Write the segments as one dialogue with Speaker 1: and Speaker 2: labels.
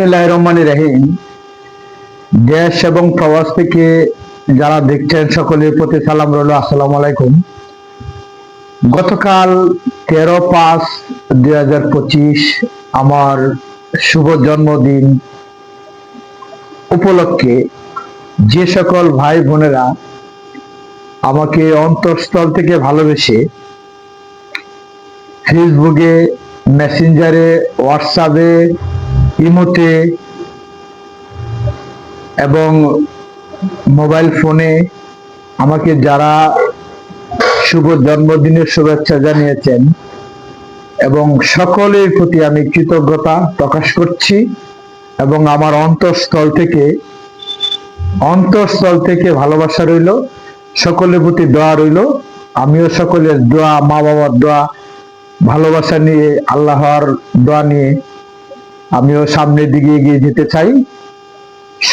Speaker 1: বিসমিল্লাহ রহমান রাহিম দেশ এবং প্রবাস থেকে যারা দেখছেন, সকলের প্রতি সালাম রইল, আসসালামু আলাইকুম। গতকাল তেরো পাঁচ দুই হাজার পঁচিশ, আমার শুভ জন্মদিন উপলক্ষে যে সকল ভাই বোনেরা আমাকে অন্তঃস্থল থেকে ভালোবেসে ফেসবুকে, মেসেঞ্জারে, হোয়াটসঅ্যাপে ইমোতে এবং মোবাইল ফোনে আমাকে যারা শুভ জন্মদিনের শুভেচ্ছা জানিয়েছেন এবং সকলের প্রতি আমি কৃতজ্ঞতা প্রকাশ করছি এবং আমার অন্তঃস্থল থেকে অন্তঃস্থল থেকে ভালোবাসা রইল, সকলের প্রতি দোয়া রইল। আমিও সকলের দোয়া মা বাবার দোয়া, ভালোবাসা নিয়ে, আল্লাহর দোয়া নিয়ে আমিও সামনের দিকে এগিয়ে যেতে চাই।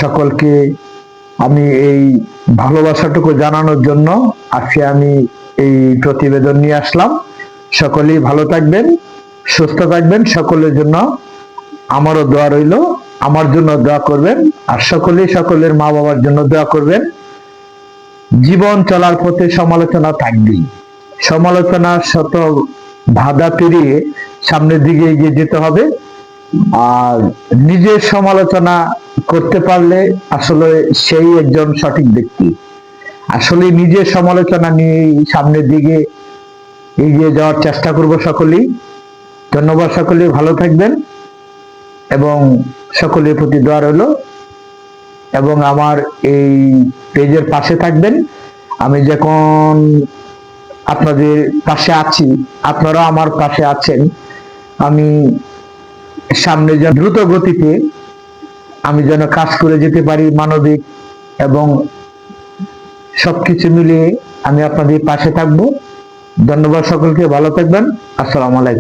Speaker 1: সকলকে আমি এই ভালোবাসাটুকু জানানোর জন্য আজকে আমি এই প্রতিবেদন নিয়ে আসলাম। সকলেই ভালো থাকবেন, সুস্থ থাকবেন, সকলের জন্য আমারও দোয়া রইল, আমার জন্য দোয়া করবেন আর সকলেই সকলের মা বাবার জন্য দোয়া করবেন। জীবন চলার পথে সমালোচনা থাকবেই। সমালোচনার শত বাধা পেরিয়ে সামনের দিকে এগিয়ে যেতে হবে। আর নিজের সমালোচনা করতে পারলে আসলে সেই একজন সঠিক ব্যক্তি। আসলে নিজের সমালোচনা নিয়ে সামনের দিকে এগিয়ে যাওয়ার চেষ্টা করব সকলেই। ধন্যবাদ সকলেই ভালো থাকবেন এবং সকলের প্রতি দোয়া রইল এবং আমার এই পেজের পাশে থাকবেন। আমি যখন আপনাদের পাশে আছি, আপনারাও আমার পাশে আছেন, আমি সামনে যেন দ্রুত গতিতে আমি যেন কাজ করে যেতে পারি মানবিক এবং সবকিছু মিলিয়ে আমি আপনাদের পাশে থাকব। ধন্যবাদ সকলকে, ভালো থাকবেন। আসসালামু আলাইকুম।